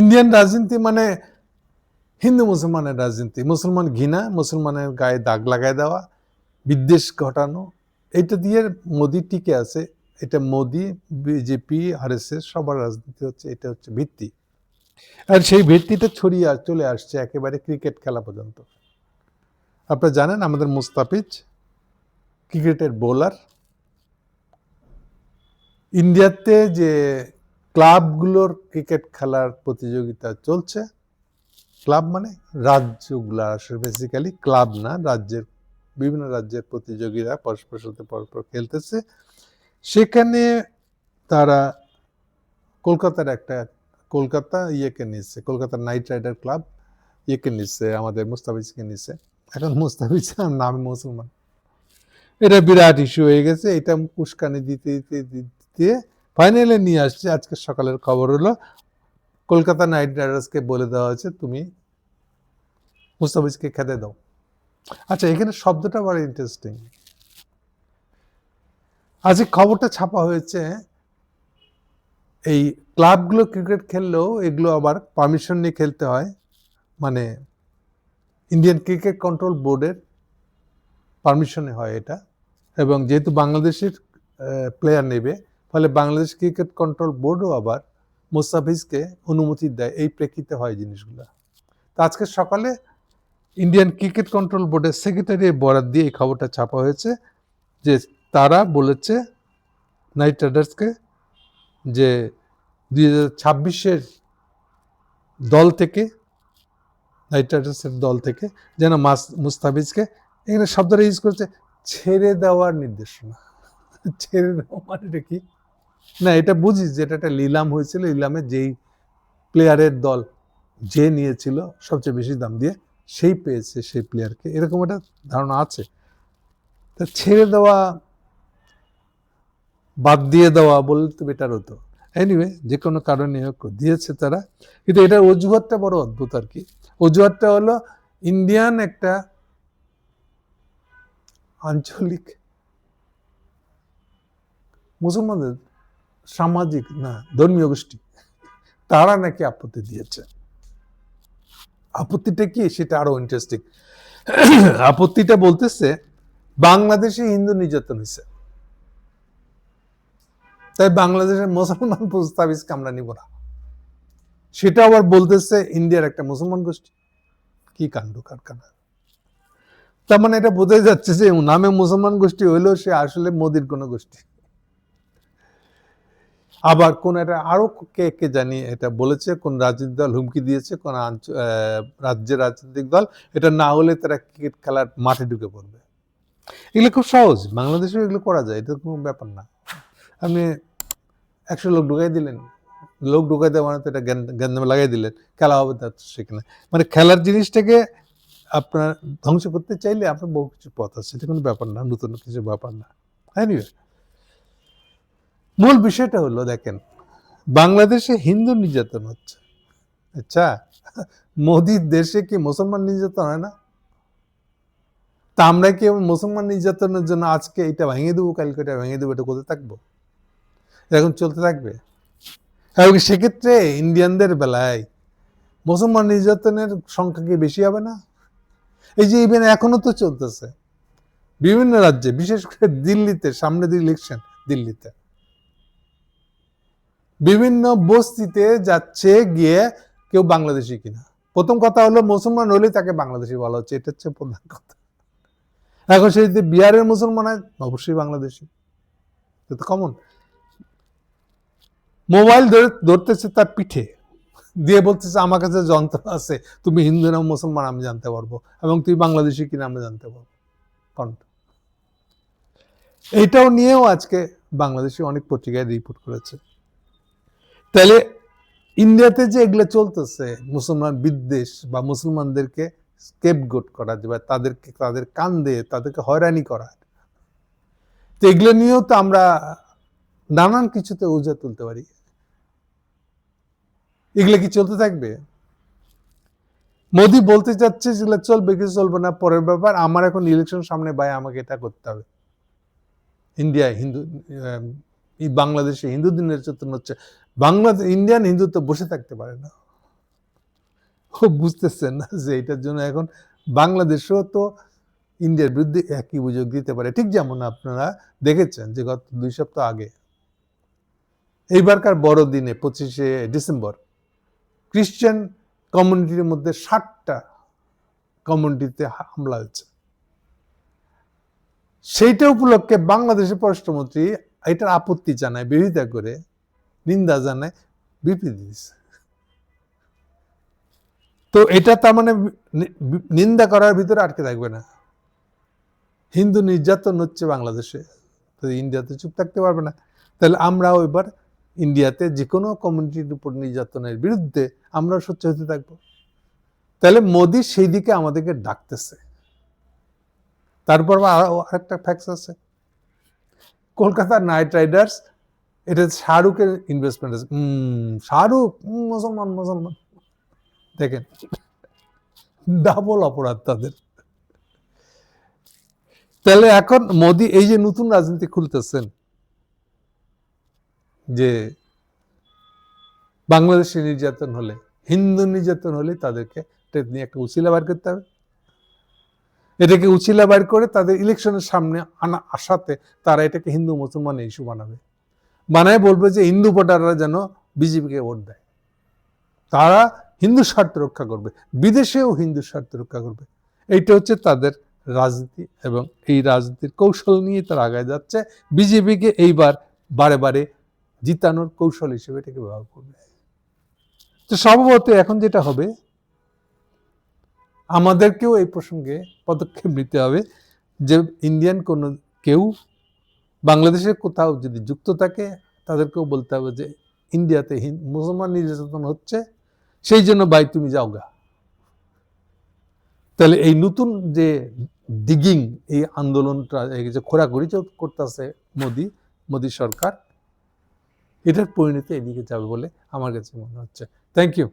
Indian রাজনীতি মানে হিন্দু মুসলমানের রাজনীতি। মুসলমান ঘৃণা, মুসলমানের গায়ে দাগ লাগাই দেওয়া, বিদ্বেষ ঘটানো এটা দিয়ে মোদি টিকে আছে। এটা Modi, BJP R S S সবার রাজনীতি হচ্ছে, এটা হচ্ছে ভিত্তি। আর সেই ভিত্তিটা ছড়িয়ে চলে আসছে একেবারে ক্রিকেট খেলা পর্যন্ত। আপনারা জানেন আমাদের মুস্তাফিজ, ক্রিকেটের বোলার ইন্ডিয়াতে যে ক্লাবগুলোর ক্রিকেট খেলার প্রতিযোগিতা চলছে। ক্লাব মানে রাজ্যগুলো আসলে বেসিক্যালি ক্লাব না, রাজ্যের, বিভিন্ন রাজ্যের প্রতিযোগীরা পরস্পর সাথে পরস্পর খেলতেছে। সেখানে তারা কলকাতার একটা, কলকাতা ইয়েকে নিচ্ছে কলকাতার নাইট রাইডার ক্লাব ইয়েকে নিচ্ছে আমাদের মুস্তাফিজকে নিচ্ছে এখন মুস্তাফিজ নাম মুসলমান। এটা বিরাট ইস্যু হয়ে গেছে। এটা উস্কানি দিতে দিতে দিতে ফাইনালে নিয়ে আসছি। আজকে সকালের খবর হলো, কলকাতা নাইট রাইডার্সকে বলে দেওয়া হয়েছে, তুমি মুস্তাফিজকে খেতে দাও। আচ্ছা এখানে শব্দটা বড় ইন্টারেস্টিং আজকে খবরটা ছাপা হয়েছে, এই ক্লাবগুলো ক্রিকেট খেললেও এগুলো আবার পারমিশন নিয়ে খেলতে হয়। মানে ইন্ডিয়ান ক্রিকেট কন্ট্রোল বোর্ডের পারমিশনে হয় এটা। এবং যেহেতু বাংলাদেশের প্লেয়ার নেবে ফলে বাংলাদেশ ক্রিকেট কন্ট্রোল বোর্ডও আবার মুস্তাফিজকে অনুমতি দেয়, এই প্রেক্ষিতে হয় জিনিসগুলো। তো আজকে সকালে ইন্ডিয়ান ক্রিকেট কন্ট্রোল বোর্ডের সেক্রেটারি বরাদ দিয়ে এই খবরটা ছাপা হয়েছে যে তারা বলেছে নাইট রাইডার্সকে যে দুই হাজার ছাব্বিশের দল থেকে, নাইট রাইডার্সের দল থেকে যেন মাস, মুস্তাফিজকে এখানে শব্দটা ইউজ করেছে, ছেড়ে দেওয়ার নির্দেশনা। ছেড়ে দেওয়া মানে কি? না, এটা বুঝি যে এটা একটা লিলাম হয়েছিল, লিলামে যেই প্লেয়ারের দল যে নিয়েছিল সবচেয়ে বেশি দাম দিয়ে, সেই পেয়েছে সেই প্লেয়ারকে এরকম একটা ধারণা আছে। তা ছেড়ে দেওয়া, বাদ দিয়ে দেওয়া বললে তো বেটার হতো। এনিওয়ে যে কোনো কারণে হোক, দিয়েছে তারা। কিন্তু এটার অজুহাতটা বড় অদ্ভুত আর কি। অজুহাতটা হলো ইন্ডিয়ান একটা আঞ্চলিক মুসলমানদের সামাজিক না, ধর্মীয় গোষ্ঠী, তারা নাকি আপত্তি দিয়েছে। আপত্তিটা কি? সেটা আরও ইন্টারেস্টিং আপত্তিটা বলতেছে, বাংলাদেশে হিন্দু নির্যাতন হয়েছে। তাই বাংলাদেশের মুসলমান প্রস্তাবিজকে আমরা নিব না। সেটা আবার বলতেছে, ইন্ডিয়ার একটা মুসলমান গোষ্ঠী। কি কাণ্ড কারখানা? তার মানে এটা বোঝাই যাচ্ছে যে, নামে মুসলমান গোষ্ঠী হইলেও সে আসলে মোদির কোনো গোষ্ঠী। আবার কোন এটা আরও কে কে জানি এটা বলেছে কোন রাজনৈতিক দল হুমকি দিয়েছে কোন রাজ্যের রাজনৈতিক দল এটা না হলে তারা ক্রিকেট খেলার মাঠে ঢুকে পড়বে। এগুলো খুব সহজ বাংলাদেশেও এগুলো করা যায় এটা কোনো ব্যাপার না। আপনি একশো লোক ঢুকাই দিলেন লোক ঢুকাই দেওয়া মানে তো এটা গ্যান্দামে লাগাই দিলেন খেলা হবে তার সেখানে। মানে খেলার জিনিসটাকে আপনার ধ্বংস করতে চাইলে আপনার বহু কিছু পথ আছে এটা কোনো ব্যাপার না নতুন কিছু ব্যাপার না। Anyway, মূল বিষয়টা হলো, দেখেন, বাংলাদেশে হিন্দু নির্যাতন হচ্ছে। আচ্ছা মোদির দেশে কি মুসলমান নির্যাতন হয় না? তা আমরা কি মুসলমান নির্যাতনের জন্য আজকে এটা ভেঙে দেবো, কালকে এটা ভেঙে দেবো, এটা কোথায় থাকব? এরকম চলতে থাকবে? এবং সেক্ষেত্রে ইন্ডিয়ানদের বেলায় মুসলমান নির্যাতনের সংখ্যা কি বেশি হবে না? এই যে ইভেন এখনও তো চলতেছে। বিভিন্ন রাজ্যে, বিশেষ করে দিল্লিতে, সামনে দিয়ে ইলেকশন দিল্লিতে। বিভিন্ন বস্তিতে যাচ্ছে গিয়ে কেউ বাংলাদেশি কিনা। প্রথম কথা হলো মুসলমান হলেই তাকে বাংলাদেশি বলা হচ্ছে, এটা হচ্ছে প্রধান কথা। এখন সে যদি বিহারের মুসলমান হয়, অবশ্যই বাংলাদেশি। কমন মোবাইল ধরে, ধরতেছে তার পিঠে। দিয়ে বলতেছে, আমার কাছে যন্ত্র আছে, তুমি হিন্দু না মুসলমান, আমি জানতে পারব। এবং তুই বাংলাদেশি কিনা, আমি জানতে পারব। কন্ঠ এইটাও নিয়েও আজকে বাংলাদেশি অনেক পত্রিকায় রিপোর্ট করেছে। তাহলে ইন্ডিয়াতে যে এগুলো চলতেছে, মুসলমান বিদ্বেষ বা মুসলমানদেরকে স্কেপগোট করা বা তাদেরকে, তাদের কান দিয়ে তাদেরকে হয়রানি করা। তো এগুলো নিয়েও তো আমরা নানান কিছুতে উজা তুলতে পারি। এগুলো কি চলতে থাকবে? মোদি বলতে চাচ্ছে যেগুলো চলবে কিছু চলবে না, পরের ব্যাপার, আমার এখন ইলেকশন সামনে, ভাই আমাকে এটা করতে হবে। ইন্ডিয়া হিন্দু বাংলাদেশে হিন্দু দিনের নির্যাতন হচ্ছে। বাংলাদেশ ইন্ডিয়ান হিন্দুত্ব বসে থাকতে পারে না। ও বুঝতেছেন না যে এটার জন্য এখন বাংলাদেশও তো ইন্ডিয়ার বিরুদ্ধে একই অভিযোগ দিতে পারে। ঠিক যেমন আপনারা দেখেছেন যে গত দুই সপ্তাহ আগে, এইবারকার বড়দিনে পঁচিশে ডিসেম্বর খ্রিস্টান কমিউনিটির মধ্যে ষাটটা কমিউনিটিতে হামলা হয়েছে। সেইটা উপলক্ষে বাংলাদেশের পররাষ্ট্রমন্ত্রী এটার আপত্তি জানায়, বিরোধিতা করে নিন্দা জানায়, বিবৃতি দিয়েছে তো এটা তার মানে নিন্দা করার ভিতরে আটকে থাকবে না। হিন্দু নির্যাতন হচ্ছে বাংলাদেশে, তো ইন্ডিয়াতে চুপ থাকতে পারবে না। তাহলে আমরাও এবার ইন্ডিয়াতে যে কোনো কমিউনিটির উপর নির্যাতনের বিরুদ্ধে আমরা সোচ্চ হতে থাকব। তাহলে মোদি সেই দিকে আমাদেরকে ডাকতেছে। তারপর আরও আরেকটা ফ্যাক্স আছে। কলকাতা নাইট রাইডার্স এটা শাহরুখের ইনভেস্টমেন্ট আছে। শাহরুখ মুসলমান মুসলমান। দেখেন ডাবল অপরাধ তাদের। তাহলে এখন মোদি, এই যে নতুন রাজনীতি খুলতেছেন, যে বাংলাদেশে নির্যাতন হলে, হিন্দু নির্যাতন হলে তাদেরকে নিয়ে একটা উচিলা বার করতে হবে। এটাকে উচিলা বার করে তাদের ইলেকশনের সামনে আনা, আসাতে তারা এটাকে হিন্দু, মুসলমান ইস্যু বানাবে। বানায় বলবে যে হিন্দু ভোটাররা যেন বিজেপিকে ভোট দেয়। তারা হিন্দু স্বার্থ রক্ষা করবে, বিদেশেও হিন্দু স্বার্থ রক্ষা করবে। এইটা হচ্ছে তাদের রাজনীতি এবং এই রাজনীতির কৌশল নিয়ে তারা আগায় যাচ্ছে। বিজেপিকে এইবার বারে বারে জিতানোর কৌশল হিসেবে এটাকে ব্যবহার করবে। তো সম্ভবত এখন যেটা হবে, আমাদেরকেও এই প্রসঙ্গে পদক্ষেপ নিতে হবে যে ইন্ডিয়ান কোনো কেউ বাংলাদেশের কোথাও যদি যুক্ত থাকে, তাদেরকেও বলতে হবে যে ইন্ডিয়াতে মুসলমান নির্যাতন হচ্ছে, সেই জন্য ভাই তুমি যাও গা। তাহলে এই নতুন যে ডিগিং এই আন্দোলনটা যে খোরাখুরি করতেছে মোদি মোদি সরকার, এটার পরিণতি এদিকে যাবে বলে আমার কাছে মনে হচ্ছে। Thank you